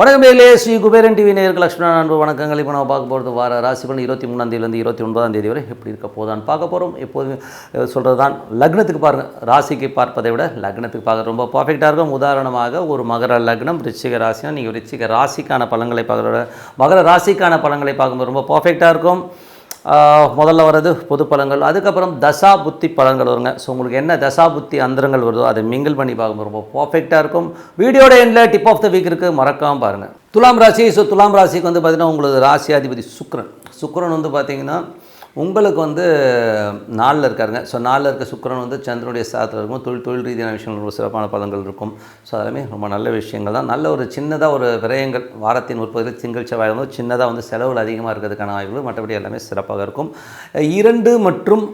வணக்கம் மேலே ஸ்ரீ குபேரன் டிவி நேருக்கு லக்ஷ்மண அன்பு வணக்கங்கள். இப்போ நம்ம பார்க்க போகிறது வார ராசி பலன். இருபத்தி மூணாந்தேதியிலேருந்து இருபத்தி ஒன்பதாம் தேதி வரை எப்படி இருக்க போதான்னு பார்க்க போகிறோம். எப்போதும் சொல்கிறது தான் லக்னத்துக்கு பாருங்கள் ராசிக்கு பார்ப்பதை விட லக்னத்துக்கு பார்க்க ரொம்ப பர்ஃபெக்டாக இருக்கும். உதாரணமாக ஒரு மகர லக்னம் ரிச்சிக ராசினா நீங்கள் ரிச்சிக ராசிக்கான பலன்களை பார்க்குற மகர ராசிக்கான பலன்களை பார்க்கும்போது ரொம்ப பர்ஃபெக்டாக இருக்கும். முதல்ல வர்றது பொது பலன்கள் அதுக்கப்புறம் தசா புத்தி பலன்கள் வருங்க. ஸோ உங்களுக்கு என்ன தசா புத்தி அந்தரங்கள் வருதோ அதை மிங்கிள் பண்ணி பார்க்கும்போது ரொம்ப பர்ஃபெக்டாக இருக்கும். வீடியோட எண்டில் டிப் ஆஃப் த வீக் இருக்குது மறக்காமல் பாருங்கள் துலாம் ராசி ஸோ துலாம் ராசிக்கு வந்து பார்த்திங்கன்னா உங்களுக்கு ராசியாதிபதி சுக்ரன் சுக்ரன் வந்து பார்த்திங்கன்னா உங்களுக்கு வந்து நாளில் இருக்காருங்க. ஸோ நாளில் இருக்க சுக்கிரன் வந்து சந்திரனுடைய சாதத்தில் இருக்கும். தொழில் தொழில் ரீதியான விஷயங்கள் ஒரு சிறப்பான பலன்கள் இருக்கும். ஸோ அதெல்லாமே ரொம்ப நல்ல விஷயங்கள் தான். நல்ல ஒரு சின்னதாக ஒரு விரயங்கள் வாரத்தின் முற்பதில் திங்கள் செவ்வாய் வந்து சின்னதாக வந்து செலவுகள் அதிகமாக இருக்கிறதுக்கான வாய்ப்புகள் மற்றபடி எல்லாமே சிறப்பாக இருக்கும். இரண்டு மற்றும்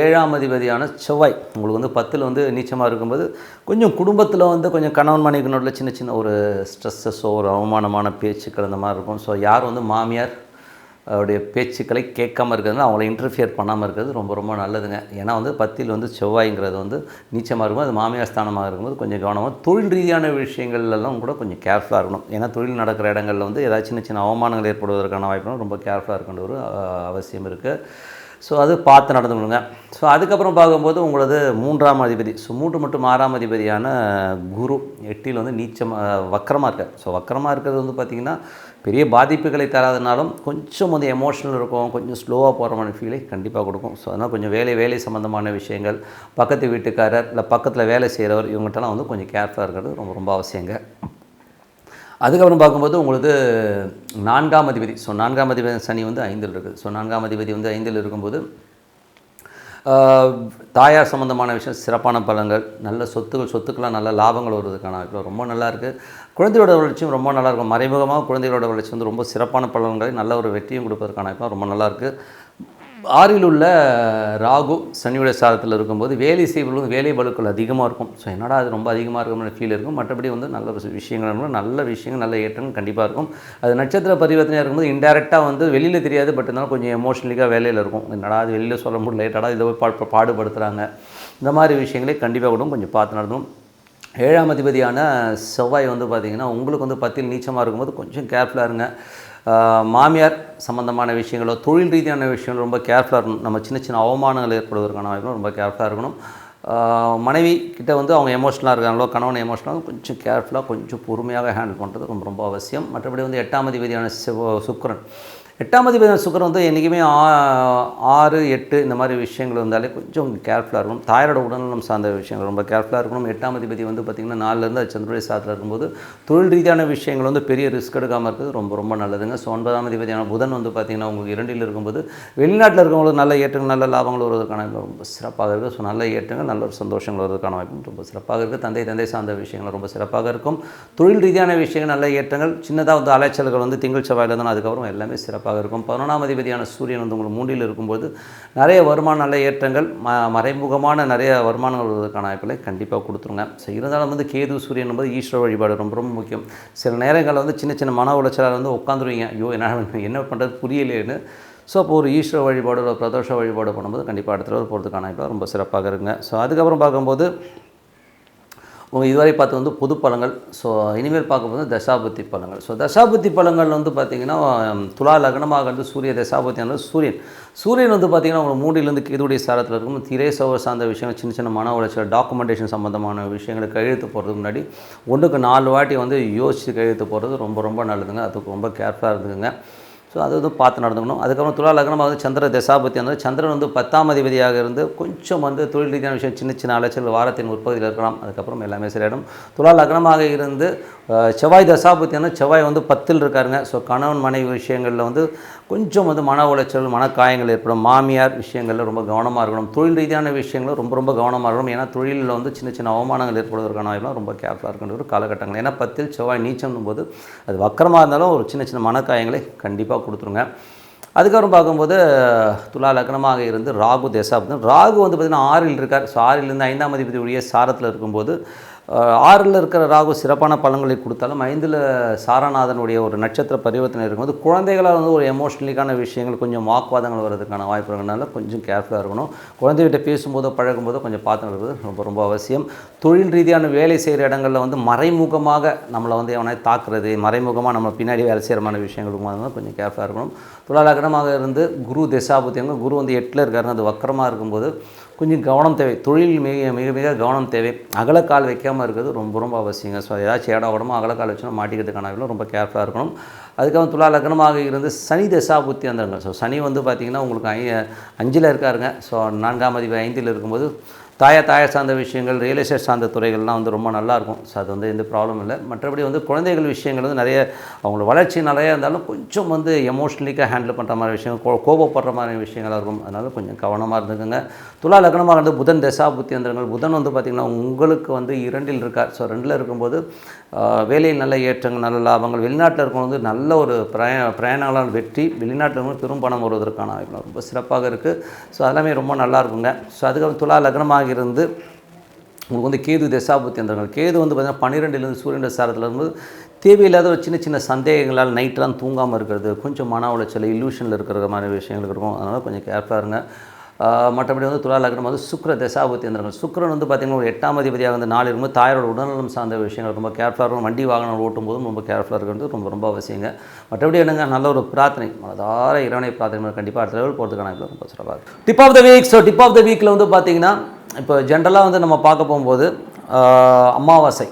ஏழாம் அதிபதியான செவ்வாய் உங்களுக்கு வந்து பத்தில் வந்து நீச்சமாக இருக்கும்போது கொஞ்சம் குடும்பத்தில் வந்து கொஞ்சம் கணவன் மனைவி நோட்டில் சின்ன சின்ன ஒரு ஸ்ட்ரெஸ்ஸஸோ ஒரு அவமானமான பேச்சுக்கள் அந்த மாதிரி இருக்கும். ஸோ யார் வந்து மாமியார் அவருடைய பேச்சுக்களை கேட்காம இருக்கிறதுனால அவங்கள இன்டர்ஃபியர் பண்ணாமல் இருக்கிறது ரொம்ப ரொம்ப நல்லதுங்க. ஏன்னா வந்து பத்தில் வந்து செவ்வாய்ங்கிறது வந்து நீச்சமாக இருக்கும்போது அது மாமியார் ஸ்தானமாக இருக்கும்போது கொஞ்சம் கவனமாக தொழில் ரீதியான விஷயங்கள்லாம் கூட கொஞ்சம் கேர்ஃபுல்லாக இருக்கணும். ஏன்னா தொழில் நடக்கிற இடங்களில் வந்து ஏதாச்சும் சின்ன சின்ன அவமானங்கள் ஏற்படுவதற்கான வாய்ப்புகளும் ரொம்ப கேர்ஃபுல்லாக இருக்கின்ற ஒரு அவசியம் இருக்குது ஸோ அது பார்த்து நடந்து கொடுங்க ஸோ அதுக்கப்புறம் பார்க்கும்போது உங்களது மூன்றாம் அதிபதி. ஸோ மூன்று மற்றும் ஆறாம் அதிபதியான குரு எட்டியில் வந்து நீச்சமாக வக்கரமாக இருக்கார். ஸோ வக்கரமாக இருக்கிறது வந்து பார்த்திங்கன்னா பெரிய பாதிப்புகளை தராதனாலும் கொஞ்சம் வந்து எமோஷனல் இருக்கும் கொஞ்சம் ஸ்லோவாக போகிற மாதிரி ஃபீலை கண்டிப்பாக கொடுக்கும். ஸோ அதனால் கொஞ்சம் வேலை வேலை சம்மந்தமான விஷயங்கள் பக்கத்து வீட்டுக்காரர் இல்லை பக்கத்தில் வேலை செய்கிறவர் இவங்ககிட்டலாம் வந்து கொஞ்சம் கேர்ஃபுல்லாக இருக்கிறது ரொம்ப ரொம்ப அவசியங்க. அதுக்கப்புறம் பார்க்கும்போது உங்களுக்கு நான்காம் அதிபதி. ஸோ நான்காம் அதிபதி சனி வந்து ஐந்தில் இருக்குது. ஸோ நான்காம் அதிபதி வந்து ஐந்தில் இருக்கும்போது தாயார் சம்மந்தமான விஷயம் சிறப்பான பலங்கள் நல்ல சொத்துக்கள் சொத்துக்கெல்லாம் நல்ல லாபங்கள் வருவதற்கான வாய்ப்பு ரொம்ப நல்லா இருக்குது குழந்தையோட வளர்ச்சியும் ரொம்ப நல்லாயிருக்கும். மறைமுகமாக குழந்தைகளோட வளர்ச்சி வந்து ரொம்ப சிறப்பான பலன்களை நல்ல ஒரு வெற்றியும் கொடுப்பதற்கான வாய்ப்பு ரொம்ப நல்லாயிருக்கு. ஆறில் உள்ள ராகு சனியுடைய சாதத்தில் இருக்கும்போது வேலை செய்வது வேலை பழுக்கள் அதிகமாக இருக்கும். ஸோ என்னடா அது ரொம்ப அதிகமாக இருக்கும்னு ஃபீல் இருக்கும். மற்றபடி வந்து நல்ல விஷயங்கள் நல்ல விஷயங்கள் நல்ல ஏற்றங்கள் கண்டிப்பாக இருக்கும். அது நட்சத்திர பரிவர்த்தனையாக இருக்கும்போது இன்டெரக்டாக வந்து வெளியில் தெரியாது பட் இருந்தாலும் கொஞ்சம் எமோஷனலிக்காக வேலையில் இருக்கும். என்னடா அது வெளியில் சொல்ல முடியல ஏட்டடா இதை போய் பா பாடுபடுத்துகிறாங்க இந்த மாதிரி விஷயங்களே கண்டிப்பாக கூட கொஞ்சம் பார்த்து நடத்தணும். ஏழாம் அதிபதியான செவ்வாய் வந்து பார்த்திங்கன்னா உங்களுக்கு வந்து பத்தில் நீச்சமாக இருக்கும்போது கொஞ்சம் கேர்ஃபுல்லாக இருங்க. மாமியார் சம்மந்தமான விஷயங்களோ தொழில் ரீதியான விஷயங்கள் ரொம்ப கேர்ஃபுல்லாக இருக்கணும். நம்ம சின்ன சின்ன அவமானங்கள் ஏற்படுவதற்கான வாய்ப்பு ரொம்ப கேர்ஃபுல்லாக இருக்கணும். மனைவி கிட்ட வந்து அவங்க எமோஷனலாக இருக்காங்களோ கணவன் எமோஷனலாக கொஞ்சம் கேர்ஃபுல்லாக கொஞ்சம் பொறுமையாக ஹேண்டில் பண்ணுறது ரொம்ப ரொம்ப அவசியம். மற்றபடி வந்து எட்டாம் அதிபதியான சிவ சுக்ரன் எட்டாம் அதிபதியான சுக்கிரன் வந்து என்றைக்குமே ஆறு எட்டு இந்த மாதிரி விஷயங்கள் வந்தாலே கொஞ்சம் கேர்ஃபுல்லாக இருக்கணும். தாயாரோட உடல்நலம் சார்ந்த விஷயங்கள் ரொம்ப கேர்ஃபுல்லாக இருக்கணும். எட்டாம் அதிபதி வந்து பார்த்திங்கன்னா நாலுலேருந்து அது சந்திரோடைய சாதத்தில் இருக்கும்போது தொழில் ரீதியான விஷயங்கள் வந்து பெரிய ரிஸ்க் எடுக்காமல் இருக்கிறது ரொம்ப ரொம்ப நல்லதுங்க. ஸோ ஒன்பதாம் அதிபதியான புதன் வந்து பார்த்திங்கன்னா உங்களுக்கு இரண்டில் இருக்கும்போது வெளிநாட்டில் இருக்கவங்களுக்கு நல்ல ஏற்றங்கள் நல்ல லாபங்கள் வருவதற்கான ரொம்ப சிறப்பாக இருக்குது ஸோ நல்ல ஏற்றங்கள் நல்ல ஒரு சந்தோஷங்கள் வருவதற்கான வாய்ப்பு ரொம்ப சிறப்பாக இருக்குது தந்தை தந்தை சார்ந்த விஷயங்கள் ரொம்ப சிறப்பாக இருக்கும். தொழில் ரீதியான விஷயங்கள் நல்ல ஏற்றங்கள் சின்னதாக வந்து அலைச்சல்கள் வந்து திங்கள் செவ்வாயில் தான் அதுக்கப்புறம் எல்லாமே சிறப்பாக சிறப்பாக இருக்கும். பதினொன்றாம் அதிபதியான சூரியன் வந்து உங்களுக்கு மூன்றில் இருக்கும்போது நிறைய வருமான நல்ல ஏற்றங்கள் ம மறைமுகமான நிறைய வருமானங்கள் வருவதற்கான வாய்ப்புகளை கண்டிப்பாக கொடுத்துருங்க. ஸோ இருந்தாலும் வந்து கேது சூரியன் என்பது ஈஸ்வர வழிபாடு ரொம்ப ரொம்ப முக்கியம். சில நேரங்களில் வந்து சின்ன சின்ன மன உளைச்சலால் வந்து உட்காந்துருவீங்க ஐயோ என்ன என்ன பண்ணுறது புரியலையேன்னு. ஸோ அப்போ ஒரு ஈஸ்வர வழிபாடு ஒரு பிரதோஷ வழிபாடு பண்ணும்போது கண்டிப்பாக அடுத்த தடவை போகிறதுக்கான வாய்ப்பு ரொம்ப சிறப்பாக இருக்குங்க. ஸோ அதுக்கப்புறம் பார்க்கும்போது இதுவரை பார்த்து வந்து பொது பழங்கள் ஸோ இனிமேல் பார்க்கும்போது தசாபுத்தி பழங்கள். ஸோ தசாபுத்தி பழங்கள் வந்து பார்த்திங்கன்னா துலா லக்னமாக இருந்து சூரிய தசாபுத்தியானது சூரியன். சூரியன் வந்து பார்த்திங்கன்னா உங்களுக்கு மூடியிலேருந்து கேதுடைய சாரத்தில் இருக்கும். திரை சோக சார்ந்த விஷயங்கள் சின்ன சின்ன மன உளைச்சல் டாக்குமெண்டேஷன் சம்மந்தமான விஷயங்களை கையெழுத்து போகிறதுக்கு முன்னாடி ஒன்றுக்கு நாலு வாட்டி வந்து யோசித்து கையெழுத்து போடுறது ரொம்ப ரொம்ப நல்லதுங்க. அதுக்கு ரொம்ப கேர்ஃபுல்லாக இருந்துக்குங்க. ஸோ அது வந்து பார்த்து நடந்துக்கணும். அதுக்கப்புறம் துலா லக்னமாக வந்து சந்திர தசாபத்தி வந்து சந்திரன் வந்து பத்தாம் அதிபதியாக இருந்து கொஞ்சம் வந்து தொழில் ரீதியான விஷயம் சின்ன சின்ன அலைச்சல் வாரத்தின் உற்பத்தியில் இருக்கலாம். அதுக்கப்புறம் எல்லாமே சரியாயிடும். துலா லக்னமாக இருந்து செவ்வாய் தசாபத்தி வந்து செவ்வாய் வந்து பத்தில் இருக்காருங்க. ஸோ கணவன் மனைவி விஷயங்களில் வந்து கொஞ்சம் வந்து மன உளைச்சல் மனக்காயங்கள் ஏற்படும். மாமியார் விஷயங்களில் ரொம்ப கவனமாக இருக்கணும். தொழில் ரீதியான விஷயங்களும் ரொம்ப ரொம்ப கவனமாக இருக்கணும். ஏன்னா தொழிலில் வந்து சின்ன சின்ன அவமானங்கள் ஏற்படுவதற்கான வாய்ப்புலாம் ரொம்ப கேர்ஃபுல்லாக இருக்கின்ற ஒரு காலகட்டங்கள். ஏன்னா பத்தில் செவ்வாய் நீச்சம் போது அது வக்கரமாக இருந்தாலும் ஒரு சின்ன சின்ன மனக்காயங்களை கண்டிப்பாக கொடுத்துருங்க. அதுக்கப்புறம் பார்க்கும்போது துலா லக்னமாக இருந்து ராகு தேசாபுதன் ராகு வந்து பார்த்திங்கன்னா ஆறில் இருக்கார். ஸோ ஆறிலிருந்து ஐந்தாம் அதிபதியுடைய சாரத்தில் இருக்கும்போது ஆறில் இருக்கிற ராகு சிறப்பான பலன்களை கொடுத்தாலும் ஐந்தில் சாரநாதனுடைய ஒரு நட்சத்திர பரிவர்த்தனை இருக்கும்போது குழந்தைகளால் வந்து ஒரு எமோஷ்னலிக்கான விஷயங்கள் கொஞ்சம் வாக்குவாதங்கள் வர்றதுக்கான வாய்ப்பு இருக்கிறதுனால கொஞ்சம் கேர்ஃபுல்லாக இருக்கணும். குழந்தைகிட்ட பேசும்போதோ பழகும்போதோ கொஞ்சம் பார்த்து இருக்கிறது ரொம்ப ரொம்ப அவசியம். தொழில் ரீதியான வேலை செய்கிற இடங்களில் வந்து மறைமுகமாக நம்மளை வந்து எவனை தாக்குறது மறைமுகமாக நம்ம பின்னாடி வேலை செய்கிறமான விஷயங்கள் கொஞ்சம் கேர்ஃபுல்லாக இருக்கணும். துலாலகனமாக இருந்து குரு திசாபுத்தியங்க குரு வந்து எட்டில் இருக்காருங்க அது வக்கரமாக இருக்கும்போது கொஞ்சம் கவனம் தேவை. தொழில் மிக மிக மிக கவனம் தேவை. அகலக்கால் வைக்காமல் இருக்கிறது ரொம்ப ரொம்ப அவசியங்க. ஸோ ஏதாச்சும் இடம் உடம்பு அகலக்கால் வச்சுனா மாட்டிக்கிறதுக்கான ரொம்ப கேர்ஃபுல்லாக இருக்கணும். அதுக்கப்புறம் துலா லக்னமாக இருந்து சனி தசாபுத்தி வந்துருங்க. ஸோ சனி வந்து பார்த்திங்கன்னா உங்களுக்கு ஐ அஞ்சில் இருக்காருங்க. ஸோ நான்காம் அதிபர் ஐந்தில் இருக்கும்போது தாயா தாயா சார்ந்த விஷயங்கள் ரியல் எஸ்டேட் சார்ந்த துறைகள்லாம் வந்து ரொம்ப நல்லாயிருக்கும். ஸோ அது வந்து எந்த ப்ராப்ளம் இல்லை. மற்றபடி வந்து குழந்தைகள் விஷயங்கள் வந்து நிறைய அவங்களோட வளர்ச்சி நிறையா இருந்தாலும் கொஞ்சம் வந்து எமோஷ்னலிக்காக ஹேண்டில் பண்ணுற மாதிரி விஷயங்கள் கோ கோபப்படுற மாதிரி விஷயங்களாக இருக்கும். அதனால் கொஞ்சம் கவனமாக இருந்துக்குங்க. துலா லக்னமாக இருந்து புதன் தசா புத்தியந்திரங்கள் புதன் வந்து பார்த்திங்கன்னா உங்களுக்கு வந்து இரண்டில் இருக்கார். ஸோ ரெண்டில் இருக்கும்போது வேலையில் நல்ல ஏற்றங்கள் நல்ல லாபங்கள் வெளிநாட்டில் இருக்கும்போது நல்ல ஒரு பிரய பிரயாணங்களால் வெற்றி வெளிநாட்டில் இருக்கும்போது பெரும் பணம் வருவதற்கான ரொம்ப சிறப்பாக இருக்குது ஸோ அதெல்லாமே ரொம்ப நல்லா இருக்குங்க. ஸோ அதுக்கப்புறம் துலா லக்னமாக இருந்து உங்களுக்கு வந்து கேது தசாபுத்தி அந்தங்கள் கேது வந்து பார்த்திங்கன்னா பன்னிரெண்டுலேருந்து சூரியன் சாரத்தில் இருந்து தேவையில்லாத ஒரு சின்ன சின்ன சந்தேகங்களால் நைட்லாம் தூங்காமல் இருக்கிறது. கொஞ்சம் மன உளைச்சல் இல்யூஷனில் இருக்கிற மாதிரி விஷயங்கள் இருக்கும். அதனால் கொஞ்சம் கேர்ஃபுல்லாக இருங்க. மற்றபடி வந்து துலா லக்னம் வந்து சுக்ர தசாபுத்தி அந்தங்கள் சுக்கிரன் வந்து பார்த்திங்கன்னா ஒரு எட்டாம் அதிபதியாக வந்து நாலு இருக்கும்போது தாயோட உடல்நலம் சார்ந்த விஷயங்கள் ரொம்ப கேர்ஃபுல்லாக இருக்கும். வண்டி வாகனம் ஓட்டும் போதும் ரொம்ப கேர்ஃபுல்லாக இருக்கிறது. ரொம்ப ரொம்ப அவசியங்க. மற்றபடி என்னங்க? நல்ல ஒரு பிரார்த்தனை. மனதார இறைவனை பிரார்த்தனை கண்டிப்பாக அடுத்த லெவல் போகிறதுக்கான ரொம்ப சிறப்பாக இருக்கும் tip of the week so tip of the வீக்கில் வந்து பார்த்திங்கன்னா இப்போ ஜென்ரலாக வந்து நம்ம பார்க்க போகும்போது அமாவாசை.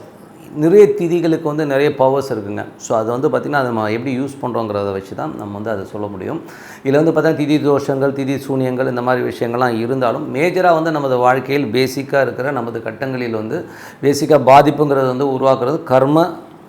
நிறைய திதிகளுக்கு வந்து நிறைய பவர்ஸ் இருக்குங்க. ஸோ அது வந்து பார்த்திங்கன்னா அதை நம்ம எப்படி யூஸ் பண்ணுறோங்கிறத வச்சு தான் நம்ம வந்து அதை சொல்ல முடியும். இதில் வந்து பார்த்திங்கன்னா திதி தோஷங்கள் திதி சூனியங்கள் இந்த மாதிரி விஷயங்கள்லாம் இருந்தாலும் மேஜராக வந்து நமது வாழ்க்கையில் பேசிக்காக இருக்கிற நமது கட்டங்களில் வந்து பேசிக்காக பாதிப்புங்கிறது வந்து உருவாக்குறது கர்ம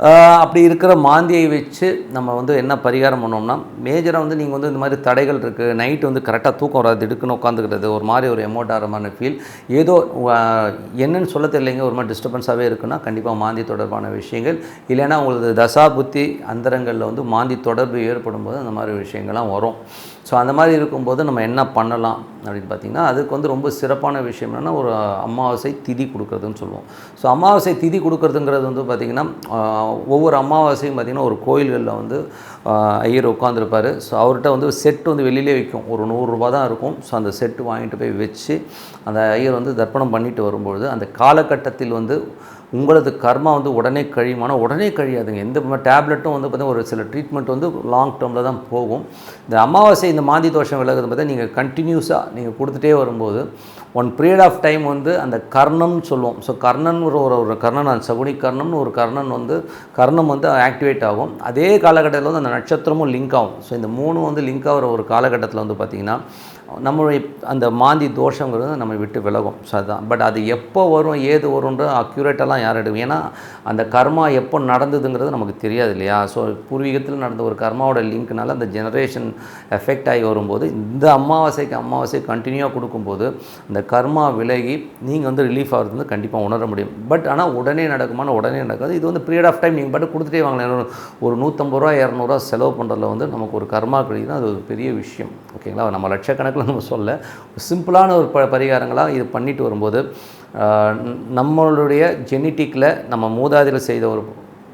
அப்படி இருக்கிற மாந்தியை வச்சு நம்ம வந்து என்ன பரிகாரம் பண்ணோம்னா மேஜராக வந்து நீங்கள் வந்து இந்த மாதிரி தடைகள் இருக்குது நைட்டு வந்து கரெக்டாக தூக்கம் வராது திடுக்குன்னு உட்காந்துக்கிறது ஒரு மாதிரி ஒரு எமோட் ஃபீல் ஏதோ என்னன்னு சொல்ல தெரியலைங்க ஒரு மாதிரி டிஸ்டர்பன்ஸாகவே இருக்குன்னா கண்டிப்பாக மாந்தி தொடர்பான விஷயங்கள். இல்லைன்னா உங்களுக்கு தசா புத்தி அந்தரங்களில் வந்து மாந்தி தொடர்பு ஏற்படும் போது அந்த மாதிரி விஷயங்கள்லாம் வரும். ஸோ அந்த மாதிரி இருக்கும்போது நம்ம என்ன பண்ணலாம் அப்படின்னு பார்த்திங்கன்னா அதுக்கு வந்து ரொம்ப சிறப்பான விஷயம் என்னென்னா ஒரு அமாவாசை திதி கொடுக்குறதுன்னு சொல்லுவோம். ஸோ அமாவாசை திதி கொடுக்குறதுங்கிறது வந்து பார்த்திங்கன்னா ஒவ்வொரு அமாவாசையும் பார்த்திங்கன்னா ஒரு கோயில்களில் வந்து ஐயர் உட்காந்துருப்பார் ஸோ அவர்கிட்ட வந்து செட்டு வந்து வெளியிலே விற்கும் ஒரு நூறுரூபா தான் இருக்கும். ஸோ அந்த செட்டு வாங்கிட்டு போய் வச்சு அந்த ஐயர் வந்து தர்ப்பணம் பண்ணிட்டு வரும்பொழுது அந்த காலகட்டத்தில் வந்து உங்களது கர்மா வந்து உடனே கழியுமானா உடனே கழியாதுங்க. எந்த டேப்லெட்டும் வந்து பார்த்திங்கன்னா ஒரு சில ட்ரீட்மெண்ட் வந்து லாங் டேர்மில் தான் போகும். இந்த அமாவாசை இந்த மாந்தி தோஷம் விலகுது பார்த்தா நீங்கள் கண்டினியூஸாக நீங்கள் கொடுத்துட்டே வரும்போது ஒன் பீரியட் ஆஃப் டைம் வந்து அந்த கர்ணம்னு சொல்லுவோம். ஸோ கர்ணன் ஒரு ஒரு ஒரு கர்ணன் அந்த சகுனி கர்ணம்னு ஒரு கர்ணன் வந்து கர்ணம் வந்து ஆக்டிவேட் ஆகும். அதே காலகட்டத்தில் வந்து அந்த நட்சத்திரமும் லிங்க் ஆகும். ஸோ இந்த மூணு வந்து லிங்க் ஆகிற ஒரு காலகட்டத்தில் வந்து பார்த்திங்கன்னா நம்மளுடைய அந்த மாந்தி தோஷங்கிறது நம்ம விட்டு விலகும். ஸோ அதுதான் பட் அது எப்போ வரும் ஏது வரும்ன்ற அக்யூரேட்டெல்லாம் யார் எடுக்கும் ஏன்னா அந்த கர்மா எப்போ நடந்ததுங்கிறது நமக்கு தெரியாது இல்லையா? ஸோ பூர்வீகத்தில் நடந்த ஒரு கர்மாவோட லிங்க்னால அந்த ஜெனரேஷன் எஃபெக்ட் ஆகி வரும்போது இந்த அமாவாசைக்கு அமாவாசை கண்டினியூவாக கொடுக்கும்போது அந்த கர்மா விலகி நீங்கள் வந்து ரிலீஃப் ஆகிறது வந்து கண்டிப்பாக உணர முடியும். பட் ஆனால் உடனே நடக்குமான உடனே நடக்காது. இது வந்து பீரியட் ஆஃப் டைம் நீங்கள் பாட்டு கொடுத்துட்டே வாங்கலாம் ஒரு நூற்றம்பது ரூபா இரநூறுவா செலவு பண்ணுறதுல வந்து நமக்கு ஒரு கர்மா கிடைக்குதுன்னா அது ஒரு பெரிய விஷயம். ஓகேங்களா நம்ம லட்சக்கணக்கில் நம்ம சொல்ல சிம்பிளான ஒரு ப பரிகாரங்களாக இது பண்ணிட்டு வரும்போது நம்மளுடைய ஜெனட்டிக்கில் நம்ம மூதாதையில் செய்த ஒரு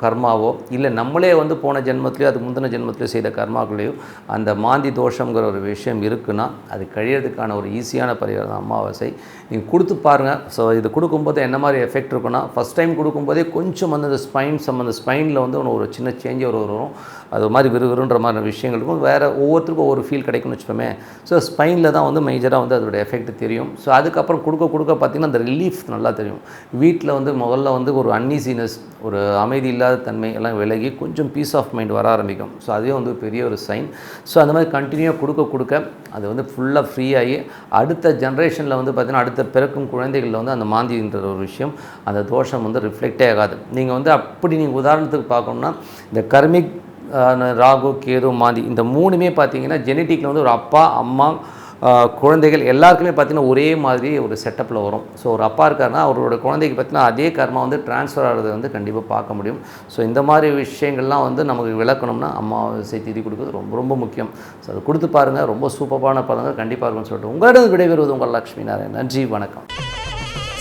கர்மாவோ இல்லை நம்மளே வந்து போன ஜென்மத்திலையோ அது முந்தின ஜென்மத்திலையோ செய்த கர்மாக்களையோ அந்த மாந்தி தோஷங்கிற ஒரு விஷயம் இருக்குன்னா அது கழியறதுக்கான ஒரு ஈஸியான பரிகாரம் அமாவாசை. நீங்கள் கொடுத்து பாருங்கள் ஸோ இது கொடுக்கும்போது என்ன மாதிரி எஃபெக்ட் இருக்குன்னா ஃபஸ்ட் டைம் கொடுக்கும்போதே கொஞ்சம் வந்து அந்த ஸ்பைன் சம்மந்த ஸ்பைனில் வந்து ஒன்று ஒரு சின்ன சேஞ்ச் ஒரு வரும். அது மாதிரி விறுவிறுன்ற மாதிரி விஷயங்கள் இருக்கும். வேறு ஒவ்வொருத்தருக்கும் ஒவ்வொரு ஃபீல் கிடைக்கும்னு வச்சுப்போமே ஸோ ஸ்பைனில் தான் வந்து மேஜராக வந்து அதோட எஃபெக்ட் தெரியும். ஸோ அதுக்கப்புறம் கொடுக்க கொடுக்க பார்த்திங்கன்னா அந்த ரிலீஃப் நல்லா தெரியும். வீட்டில் வந்து முதல்ல வந்து ஒரு அன்னீசினஸ் ஒரு அமைதி இல்லாத தன்மை எல்லாம் விலகி கொஞ்சம் பீஸ் ஆஃப் மைண்ட் வர ஆரம்பிக்கும். ஸோ அதே வந்து பெரிய ஒரு சைன் ஸோ அந்த மாதிரி கண்டினியூவாக கொடுக்க கொடுக்க அது வந்து ஃபுல்லாக ஃப்ரீ ஆகி அடுத்த ஜென்ரேஷனில் வந்து பார்த்திங்கன்னா அடுத்த பிறக்கும் குழந்தைகளில் வந்து அந்த மாந்தின்ற ஒரு விஷயம் அந்த தோஷம் வந்து ரிஃப்ளெக்டே ஆகாது. நீங்கள் வந்து அப்படி நீங்கள் உதாரணத்துக்கு பார்க்கணும்னா இந்த கர்மிக் ராகு கேது மாந்தி இந்த மூணுமே பார்த்தீங்கன்னா ஜெனட்டிக்கில் வந்து ஒரு அப்பா அம்மா குழந்தைகள் எல்லாருக்குமே பார்த்தீங்கன்னா ஒரே மாதிரி ஒரு செட்டப்பில் வரும். ஸோ ஒரு அப்பா இருக்காருன்னா அவரோட குழந்தைக்கு பார்த்தீங்கன்னா அதே கர்மா வந்து ட்ரான்ஸ்ஃபர் ஆகிறது வந்து கண்டிப்பாக பார்க்க முடியும். ஸோ இந்த மாதிரி விஷயங்கள்லாம் வந்து நமக்கு விளக்கணும்னா அமாவாசை திதி கொடுக்குறது ரொம்ப ரொம்ப முக்கியம். ஸோ அதை கொடுத்து பாருங்கள் ரொம்ப சூப்பரான பலங்கள் கண்டிப்பாக இருக்கும்னு சொல்லிட்டு உங்களிடம் விடைபெறுவது உங்கள் லக்ஷ்மி நாராயண் நன்றி வணக்கம்.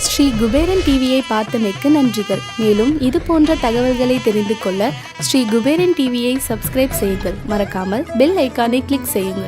ஸ்ரீ குபேரன் டிவியை பார்த்தமைக்கு நன்றிகள். மேலும் இது போன்ற தகவல்களை தெரிந்து கொள்ள ஸ்ரீ குபேரன் டிவியை சப்ஸ்கிரைப் செய்யுங்கள். மறக்காமல் பெல் ஐக்கானை கிளிக் செய்யுங்கள்.